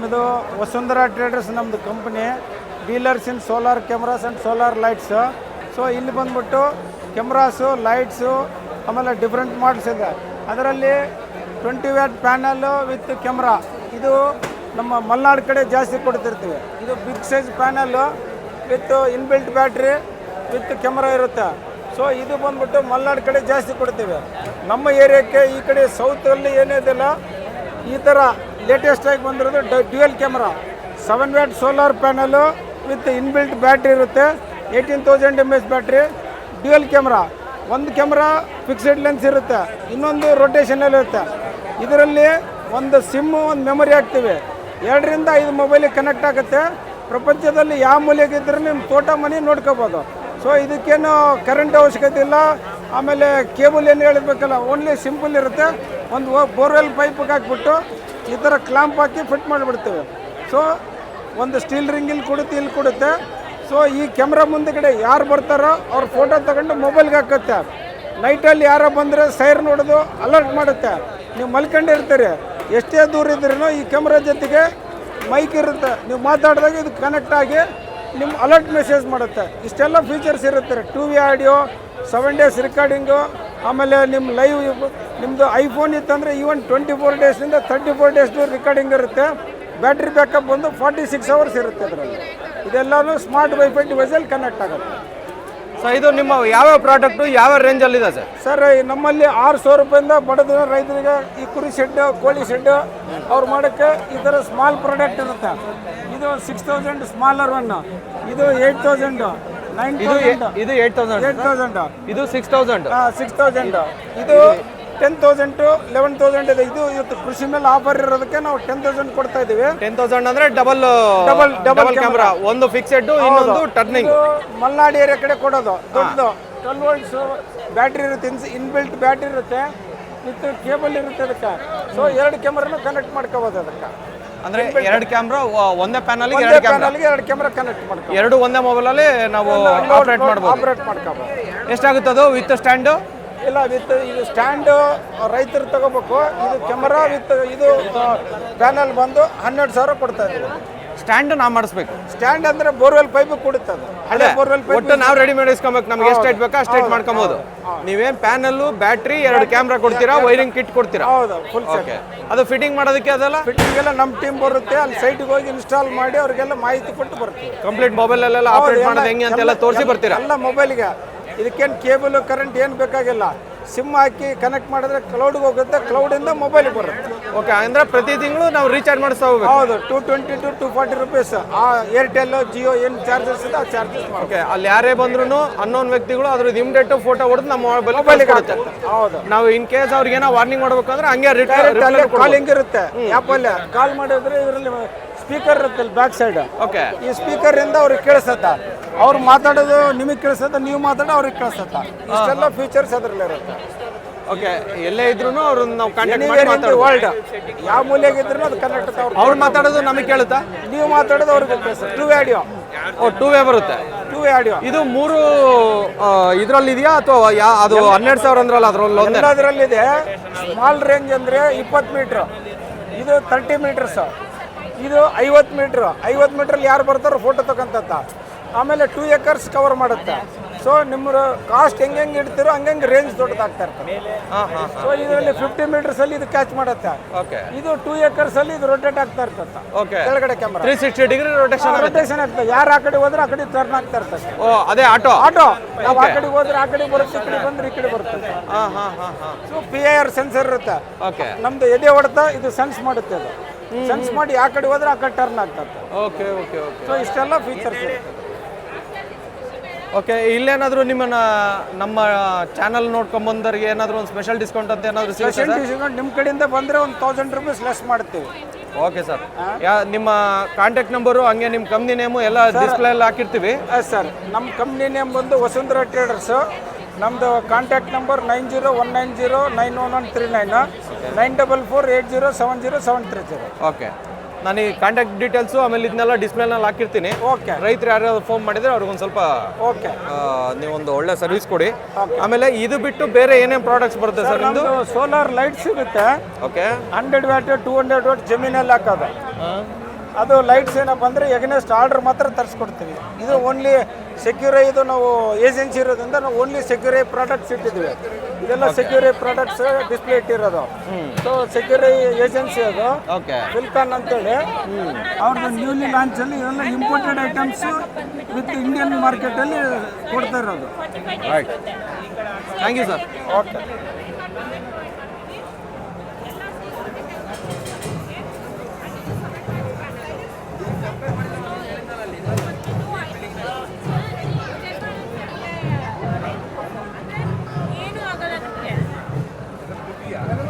ನಮ್ಮದು ವಸುಂಧರಾ ಟ್ರೇಡರ್ಸ್ ನಮ್ಮದು company. Dealers in solar cameras and solar lights. So ಇಲ್ಲಿ ಬಂದ್ಬಿಟ್ಟು ಕ್ಯಾಮ್ರಾಸು, ಲೈಟ್ಸು, ಆಮೇಲೆ ಡಿಫ್ರೆಂಟ್ ಮಾಡಲ್ಸ್ ಇದೆ. ಅದರಲ್ಲಿ twenty watt panel with camera ಇದು ನಮ್ಮ ಮಲೆನಾಡು ಕಡೆ ಜಾಸ್ತಿ ಕೊಡ್ತಿರ್ತೀವಿ. ಇದು big size panel with inbuilt battery with camera ಇರುತ್ತೆ. ಸೊ ಇದು ಬಂದ್ಬಿಟ್ಟು ಮಲೆನಾಡು ಕಡೆ ಜಾಸ್ತಿ ಕೊಡ್ತೀವಿ. ನಮ್ಮ ಏರಿಯಾಕ್ಕೆ ಈ ಕಡೆ ಸೌತಲ್ಲಿ ಏನಿದಿಲ್ಲ ಈ ಥರ ಲೇಟೆಸ್ಟ್ ಆಗಿ ಬಂದಿರೋದು dual camera. Seven watt solar panel with inbuilt battery ಇರುತ್ತೆ. Eighteen thousand M H battery dual camera. ಒಂದು ಕ್ಯಾಮ್ರಾ ಫಿಕ್ಸೆಡ್ ಲೆನ್ಸ್ ಇರುತ್ತೆ. ಇನ್ನೊಂದು ರೊಟೇಷನಲ್ಲಿ ಇರುತ್ತೆ. ಇದರಲ್ಲಿ ಒಂದು ಸಿಮ್ಮು ಒಂದು ಮೆಮೊರಿ ಹಾಕ್ತೀವಿ. ಎರಡರಿಂದ ಐದು ಮೊಬೈಲಿಗೆ ಕನೆಕ್ಟ್ ಆಗುತ್ತೆ. ಪ್ರಪಂಚದಲ್ಲಿ ಯಾವ ಮೂಲೆಗಿದ್ರೂ ನಿಮ್ಮ ತೋಟ ಮನೆ ನೋಡ್ಕೋಬೋದು. ಸೊ ಇದಕ್ಕೇನು ಕರೆಂಟ್ ಅವಶ್ಯಕತೆ ಇಲ್ಲ. ಆಮೇಲೆ ಕೇಬಲ್ ಏನು ಹೇಳಬೇಕಲ್ಲ ಓನ್ಲಿ ಸಿಂಪಲ್ ಇರುತ್ತೆ. ಒಂದು ಬೋರ್ವೆಲ್ ಪೈಪಿಗೆ ಹಾಕ್ಬಿಟ್ಟು ಈ ಥರ ಕ್ಲಾಂಪ್ ಹಾಕಿ ಫಿಟ್ ಮಾಡಿಬಿಡ್ತೇವೆ. ಸೊ ಒಂದು ಸ್ಟೀಲ್ ರಿಂಗ್ ಇಲ್ಲಿ ಕೊಡುತ್ತೆ ಇಲ್ಲಿ ಕೊಡುತ್ತೆ. ಸೊ ಈ ಕ್ಯಾಮ್ರಾ ಮುಂದೆಗಡೆ ಯಾರು ಬರ್ತಾರೋ ಅವ್ರ ಫೋಟೋ ತಗೊಂಡು ಮೊಬೈಲ್ಗೆ ಹಾಕುತ್ತೆ. ನೈಟಲ್ಲಿ ಯಾರೋ ಬಂದರೆ ಸೈರ್ ನೋಡೋದು ಅಲರ್ಟ್ ಮಾಡುತ್ತೆ. ನೀವು ಮಲ್ಕೊಂಡಿರ್ತೀರಿ ಎಷ್ಟೇ ದೂರ ಇದ್ರೂ ಈ ಕ್ಯಾಮ್ರಾ ಜೊತೆಗೆ ಮೈಕ್ ಇರುತ್ತೆ. ನೀವು ಮಾತಾಡಿದಾಗ ಇದು ಕನೆಕ್ಟ್ ಆಗಿ ನಿಮ್ಮ ಅಲರ್ಟ್ ಮೆಸೇಜ್ ಮಾಡುತ್ತೆ. ಇಷ್ಟೆಲ್ಲ ಫೀಚರ್ಸ್ ಇರುತ್ತೆ two V audio seven days recording ಆಮೇಲೆ ನಿಮ್ಮ ಲೈವ್ ನಿಮ್ಮದು ಐಫೋನ್ ಇತ್ತಂದರೆ ಈವನ್ ಟ್ವೆಂಟಿ ಫೋರ್ ಡೇಸಿಂದ ತರ್ಟಿ ಫೋರ್ ಡೇಸ್ದು ರಿಕಾರ್ಡಿಂಗ್ ಇರುತ್ತೆ. ಬ್ಯಾಟ್ರಿ ಬ್ಯಾಕಪ್ ಬಂದು ಫಾರ್ಟಿ ಸಿಕ್ಸ್ ಅವರ್ಸ್ ಇರುತ್ತೆ ಅದರಲ್ಲಿ ಇದೆಲ್ಲನೂ ಸ್ಮಾರ್ಟ್ ವೈಫೈ ಡಿವೈಸಲ್ಲಿ ಕನೆಕ್ಟ್ ಆಗುತ್ತೆ. ಸೊ ಇದು ನಿಮ್ಮ ಯಾವ್ಯಾವ ಪ್ರಾಡಕ್ಟು ಯಾವ ರೇಂಜಲ್ಲಿದೆ ಸರ್? ಸರ್ ನಮ್ಮಲ್ಲಿ ಆರು ಸಾವಿರ ರೂಪಾಯಿಂದ ಬಡದ ರೈತರಿಗೆ ಈ ಕುರಿ ಶೆಡ್ಡು ಕೋಳಿ ಶೆಡ್ಡು ಅವ್ರು ಮಾಡೋಕ್ಕೆ ಈ ಥರ ಸ್ಮಾಲ್ ಪ್ರಾಡಕ್ಟ್ ಇರುತ್ತೆ. ಇದು ಸಿಕ್ಸ್ ತೌಸಂಡ್ ಸ್ಮಾಲರ್ ಒನ್ ಇದು ಏಯ್ಟ್ ತೌಸಂಡ್ ನೈನ್ ಇದು ಏಟ್ ತೌಸಂಡ್ ಏಯ್ಟ್ ತೌಸಂಡ್ ಇದು ಸಿಕ್ಸ್ ತೌಸಂಡ್ ಸಿಕ್ಸ್ ತೌಸಂಡ್ ಇದು ಟೆನ್ ತೌಸಂಡ್ ಲೆವೆನ್ ತೌಸಂಡ್ ಇದೆ. ಇದು ಇವತ್ತು ಕೃಷಿ ಮೇಲೆ ಆಫರ್ ಇರೋದಕ್ಕೆ ನಾವು ಟೆನ್ ತೌಸಂಡ್ ಕೊಡ್ತಾ ಇದೀವಿ ಟೆನ್ ತೌಸಂಡ್ ಅಂದ್ರೆ ಡಬಲ್ double ಡಬಲ್ ಕ್ಯಾಮ್ರಾ ಒಂದು ಫಿಕ್ಸೆಡ್ ಇನ್ನೊಂದು ಟರ್ನಿಂಗ್ ಮಲ್ನಾಡು ಏರಿಯಾ ಕಡೆ ಕೊಡೋದು. ದೊಡ್ಡದು. ಟ್ವೆಲ್ ವೋಲ್ಟ್ಸ್ ಬ್ಯಾಟ್ರಿ ಇರುತ್ತೆ. ಇನ್ಸ್ ಇನ್ಬಿಲ್ಟ್ ಬ್ಯಾಟ್ರಿ ಇರುತ್ತೆ. ವಿತ್ ಕೇಬಲ್ ಇರುತ್ತೆ ಅದಕ್ಕೆ. ಸೊ ಎರಡು ಕ್ಯಾಮ್ರಾನು ಕನೆಕ್ಟ್ ಮಾಡ್ಕೋಬೋದು ಅದಕ್ಕೆ. ಅಂದ್ರೆ ಎರಡು ಕ್ಯಾಮ್ರಾ ಒಂದೇ ಪ್ಯಾನಲ್ ಎರಡು ಕ್ಯಾಮ್ರಾ ಎರಡು ಕ್ಯಾಮ್ರಾ ಕನೆಕ್ಟ್ ಮಾಡ್ಕೋ ಎರಡು ಒಂದೇ ಮೊಬೈಲ್ ಅಲ್ಲಿ ನಾವು ಆಪರೇಟ್ ಮಾಡ್ಬೋದು. ಆಪರೇಟ್ ಮಾಡ್ಕೋಬೋದು. ಎಷ್ಟಾಗುತ್ತೆ ಅದು ವಿತ್ ಸ್ಟ್ಯಾಂಡ್ ಇಲ್ಲ ವಿತ್ ಇದು ಸ್ಟ್ಯಾಂಡು ರೈತರು ತಗೋಬೇಕು. ಇದು ಕ್ಯಾಮರಾ ವಿತ್ ಇದು ಪ್ಯಾನಲ್ ಬಂದು ಹನ್ನೆರಡು ಸಾವಿರ ಕೊಡ್ತಾ ಇದ್ದೀವಿ ಸ್ಟ್ಯಾಂಡ್ ನಾವು ಮಾಡಿಸ್ಬೇಕು. ಸ್ಟ್ಯಾಂಡ್ ಅಂದ್ರೆ ಬೋರ್ವೆಲ್ ಪೈಪ್ ಕೊಡುತ್ತೆ ಅದು. ಹಳೆ ಬೋರ್ವೆಲ್ ಪೈಪ್ ಒಟ್ಟು ನಾವು ರೆಡಿ ಮಾಡಿಸ್ಕೊಬೇಕು. ನಮ್ಗೆ ಎಷ್ಟು ಇಟ್ಬೇಕಾ ಅಷ್ಟು ಐಟ್ ಮಾಡ್ಕೊಬೋದು. ನೀವೇನ್ ಪ್ಯಾನಲ್ ಬ್ಯಾಟ್ರಿ ಎರಡು ಕ್ಯಾಮ್ರಾ ಕೊಡ್ತೀರಾ ವೈರಿಂಗ್ ಕಿಟ್ ಕೊಡ್ತೀರಾ? ಹೌದು ಫುಲ್ ಸೆಟ್ ಅದು ಫಿಟ್ಟಿಂಗ್ ಮಾಡೋದಕ್ಕೆ ಅದೆಲ್ಲ? ಫಿಟ್ಟಿಂಗ್ ಎಲ್ಲ ನಮ್ಮ ಟೀಮ್ ಬರುತ್ತೆ. ಅಲ್ಲಿ ಸೈಟ್ಗೆ ಹೋಗಿ ಇನ್ಸ್ಟಾಲ್ ಮಾಡಿ ಅವ್ರಿಗೆಲ್ಲ ಮಾಹಿತಿ ಕೊಟ್ಟು ಬರ್ತೀವಿ. ಕಂಪ್ಲೀಟ್ ಮೊಬೈಲ್ ಅಲ್ಲೆಲ್ಲ ಆಪರೇಟ್ ಮಾಡೋದು ಹೆಂಗೆ ಅಂತೆಲ್ಲ ತೋರಿಸಿ ಬರ್ತೀರಾ? ಎಲ್ಲ ಮೊಬೈಲ್ಗೆ ಇದಕ್ಕೇನು ಕೇಬಲ್ ಕರೆಂಟ್ ಏನು ಬೇಕಾಗಿಲ್ಲ. ಸಿಮ್ ಹಾಕಿ ಕನೆಕ್ಟ್ ಮಾಡಿದ್ರೆ ಕ್ಲೌಡ್ಗೆ ಹೋಗುತ್ತೆ ಕ್ಲೌಡಿಂದ ಮೊಬೈಲ್ಗೆ ಬರುತ್ತೆ. ಓಕೆ ಅಂದ್ರೆ ಪ್ರತಿ ತಿಂಗಳು ನಾವು ರೀಚಾರ್ಜ್ ಮಾಡಿಸ್ತಾ ಹೋಗ್ಬೇಕು. ಹೌದು two twenty to two forty rupees ಆ ಏರ್ಟೆಲ್ ಜಿಯೋ ಏನು ಚಾರ್ಜಸ್ ಇದೆ ಆ ಚಾರ್ಜಸ್ ಓಕೆ ಅಲ್ಲಿ ಯಾರೇ ಬಂದ್ರು ಅನ್ನೋನ್ ವ್ಯಕ್ತಿಗಳು ಅದ್ರದ್ದು ಇಮಿಡಿಯೇಟ್ ಫೋಟೋ ಹೊಡೆದು ನಮ್ಮ ಮೊಬೈಲ್ ಮೊಬೈಲಿಗೆ ಹೌದು. ನಾವು ಇನ್ ಕೇಸ್ ಅವ್ರಿಗೆ ಏನೋ ವಾರ್ನಿಂಗ್ ಮಾಡ್ಬೇಕಂದ್ರೆ ಹಂಗೆ ರಿಟೈರ್ ಕಾಲ್ ಹೆಂಗಿರುತ್ತೆ ಕಾಲಿಂಗ್ ಇರುತ್ತೆ. ಆ್ಯಪಲ್ಲೇ ಕಾಲ್ ಮಾಡಿದ್ರೆ ಇದರಲ್ಲಿ ಸ್ಪೀಕರ್ ಇರುತ್ತೆ ಬ್ಯಾಕ್ ಸೈಡ್ ಓಕೆ ಈ ಸ್ಪೀಕರ್ ಇಂದ ಅವ್ರಿಗೆ ಕೇಳಿಸತ್ತ. ಅವ್ರು ಮಾತಾಡೋದು ನಿಮಗೆ ಕೇಳಿಸತ್ತ ನೀವು ಮಾತಾಡೋ ಅವ್ರಿಗೆ ಕೇಳಿಸತ್ತ. ಇಷ್ಟೆಲ್ಲ ಫೀಚರ್ಸ್ ಅದರಲ್ಲಿ ಇರುತ್ತೆ. ಓಕೆ ಎಲ್ಲೇ ಇದ್ರು ಅವ್ರನ್ನ ನಾವು ಕಾಂಟ್ಯಾಕ್ಟ್ ಮಾಡಿ ಮಾತಾಡೋದು ವರ್ಲ್ಡ್ ಯಾವ ಮೂಲೆಗಿದ್ರು ಅದು ಕನೆಕ್ಟ್ ಅವ್ರು ಅವ್ರು ಮಾತಾಡೋದು ನಮಗೆ ಕೇಳುತ್ತಾ? ನೀವು ಮಾತಾಡೋದು ಅವ್ರಿಗೆ ಕೇಳಿಸುತ್ತೆ. Two audio or two way ಬರುತ್ತೆ. ಟೂ ಆಡಿಯೋ ಇದು ಮೂರು ಇದರಲ್ಲಿ ಇದೆಯಾ ಅಥವಾ ಯಾ ಅದು ಹನ್ನೆರಡು ಸಾವಿರ ಅಂದ್ರಲ್ಲ ಅದರಲ್ಲಿ ಒಂದೇ? ಇದೆ ಸ್ಮಾಲ್ ರೇಂಜ್ ಅಂದರೆ ಇಪ್ಪತ್ತು ಮೀಟ್ರ್ ಇದು ತರ್ಟಿ ಮೀಟರ್ಸ್ ಇದು ಐವತ್ತು ಮೀಟ್ರ್ ಐವತ್ತು ಮೀಟ್ರಲ್ಲಿ ಯಾರು ಬರ್ತಾರೋ ಫೋಟೋ ತಗೊಂತ ಆಮೇಲೆ ಟೂ ಏಕರ್ಸ್ ಕವರ್ ಮಾಡುತ್ತೆ. ಸೊ ನಿಮ್ಮ ಕಾಸ್ಟ್ ಹೆಂಗೆ ಹೆಂಗೆ ಇಡ್ತೀರೋ ಹಂಗೆ ರೇಂಜ್ ದೊಡ್ಡದಾಗ್ತಾ ಇರ್ತದೆ. ಸೊ ಇದರಲ್ಲಿ ಫಿಫ್ಟಿ ಮೀಟರ್ಸಲ್ಲಿ ಇದು ಕ್ಯಾಚ್ ಮಾಡುತ್ತೆ. ಇದು ಟೂ ಏಕರ್ಸಲ್ಲಿ ಇದು ರೊಟೇಟ್ ಆಗ್ತಾ ಇರ್ತದೆ. ಕೆಳಗಡೆ camera three sixty degree rotation rotation ಆಗ್ತದೆ. ಯಾರು ಆ ಕಡೆ ಹೋದ್ರೆ ಆ ಕಡೆ ಟರ್ನ್ ಆಗ್ತಾ ಇರ್ತದೆ. ಓ ಅದೇ ಆಟೋ ಆಟೋ ನಾವು ಆ ಕಡೆ ಹೋದ್ರೆ ಆ ಕಡೆ ಬರುತ್ತೆ ಈ ಕಡೆ ಬಂದ್ರೆ ಈ ಕಡೆ ಬರ್ತದೆ ಹಾಂ ಹಾಂ ಹಾಂ ಹಾಂ. So P I R sensor ಇರುತ್ತೆ. ಓಕೆ ನಮ್ದು ಎದೆ ಹೊಡೆತ ಇದು ಸೆನ್ಸ್ ಮಾಡುತ್ತೆ ಅದು. ಸೆನ್ಸ್ ಮಾಡಿ ಆ ಕಡೆ ಹೋದ್ರೆ ಆ ಕಡೆ ಟರ್ನ್ ಆಗ್ತದೆ. ಓಕೆ ಓಕೆ ಓಕೆ ಸೊ ಇಷ್ಟೆಲ್ಲ ಫೀಚರ್ಸ್ ಇರುತ್ತೆ. ಓಕೆ ಇಲ್ಲೇನಾದರೂ ನಿಮ್ಮನ್ನ ನಮ್ಮ ಚಾನಲ್ ನೋಡ್ಕೊಂಬಂದವ್ರಿಗೆ ಏನಾದರೂ ಒಂದು ಸ್ಪೆಷಲ್ ಡಿಸ್ಕೌಂಟ್ ಅಂತ ಏನಾದರೂ ಪೇಷಂಟ್ ಡಿಸ್ಕೌಂಟ್ ನಿಮ್ಮ ಕಡೆಯಿಂದ ಬಂದರೆ ಒಂದು ತೌಸಂಡ್ ರುಪೀಸ್ ಲೆಸ್ ಮಾಡ್ತೀವಿ. Okay sir. ಯಾ ನಿಮ್ಮ ಕಾಂಟ್ಯಾಕ್ಟ್ ನಂಬರು ಹಂಗೆ ನಿಮ್ಮ ಕಂಪ್ನಿ ನೇಮು ಎಲ್ಲ ಡಿಸ್ಪ್ಲೇ ಎಲ್ಲ ಹಾಕಿರ್ತೀವಿ. ಸರ್ ನಮ್ಮ ಕಂಪ್ನಿ ನೇಮ್ ಬಂದು ವಸುಂಧರಾ ಟ್ರೇಡರ್ಸು ನಮ್ಮದು contact number nine zero one nine zero nine one one three nine nine double four eight zero seven zero seven three zero okay ನಾನು ಈ ಕಾಂಟ್ಯಾಕ್ಟ್ ಡೀಟೇಲ್ಸು ಆಮೇಲೆ ಇದನ್ನೆಲ್ಲ ಡಿಸ್ಪ್ಲೇನಲ್ಲಿ ಹಾಕಿರ್ತೀನಿ. ಓಕೆ ರೈತರು ಯಾರ್ಯಾರು ಫೋನ್ ಮಾಡಿದ್ರೆ ಅವ್ರಿಗೊಂದು ಸ್ವಲ್ಪ ಓಕೆ ನೀವೊಂದು ಒಳ್ಳೆ ಸರ್ವಿಸ್ ಕೊಡಿ. ಆಮೇಲೆ ಇದು ಬಿಟ್ಟು ಬೇರೆ ಏನೇನು ಪ್ರಾಡಕ್ಟ್ಸ್ ಬರುತ್ತೆ ಸರ್ ನಮ್ಮದು ಸೋಲಾರ್ ಲೈಟ್ ಸಿಗುತ್ತೆ. Okay hundred watt two hundred watt ಜಮೀನಲ್ಲಿ ಹಾಕೋದು. ಅದು ಲೈಟ್ಸ್ ಏನಪ್ಪ ಅಂದರೆ ಎಗ್ನೆಸ್ಟ್ ಆರ್ಡರ್ ಮಾತ್ರ ತರಿಸ್ಕೊಡ್ತೀವಿ. ಇದು ಓನ್ಲಿ ಸೆಕ್ಯೂರೈ ಇದು ನಾವು ಏಜೆನ್ಸಿ ಇರೋದ್ರಿಂದ ನಾವು ಓನ್ಲಿ ಸೆಕ್ಯೂರೈ ಪ್ರಾಡಕ್ಟ್ಸ್ ಇಟ್ಟಿದ್ದೀವಿ. ಇದೆಲ್ಲ ಸೆಕ್ಯೂರೈ ಪ್ರಾಡಕ್ಟ್ಸ್ ಡಿಸ್ಪ್ಲೇ ಇಟ್ಟಿರೋದು. ಸೊ ಸೆಕ್ಯೂರೈ ಏಜೆನ್ಸಿ ಅದು. ಓಕೆ ಫಿಲ್ಕಾನ್ ಅಂತೇಳಿ. ಅವ್ರದ್ದು ನ್ಯೂಲಿ ಲಾಂಚಲ್ಲಿ ಇವೆಲ್ಲ ಇಂಪೋರ್ಟೆಡ್ ಐಟಮ್ಸ್ ವಿತ್ ಇಂಡಿಯನ್ ಮಾರ್ಕೆಟಲ್ಲಿ ಕೊಡ್ತಾ ಇರೋದು. Thank you sir okay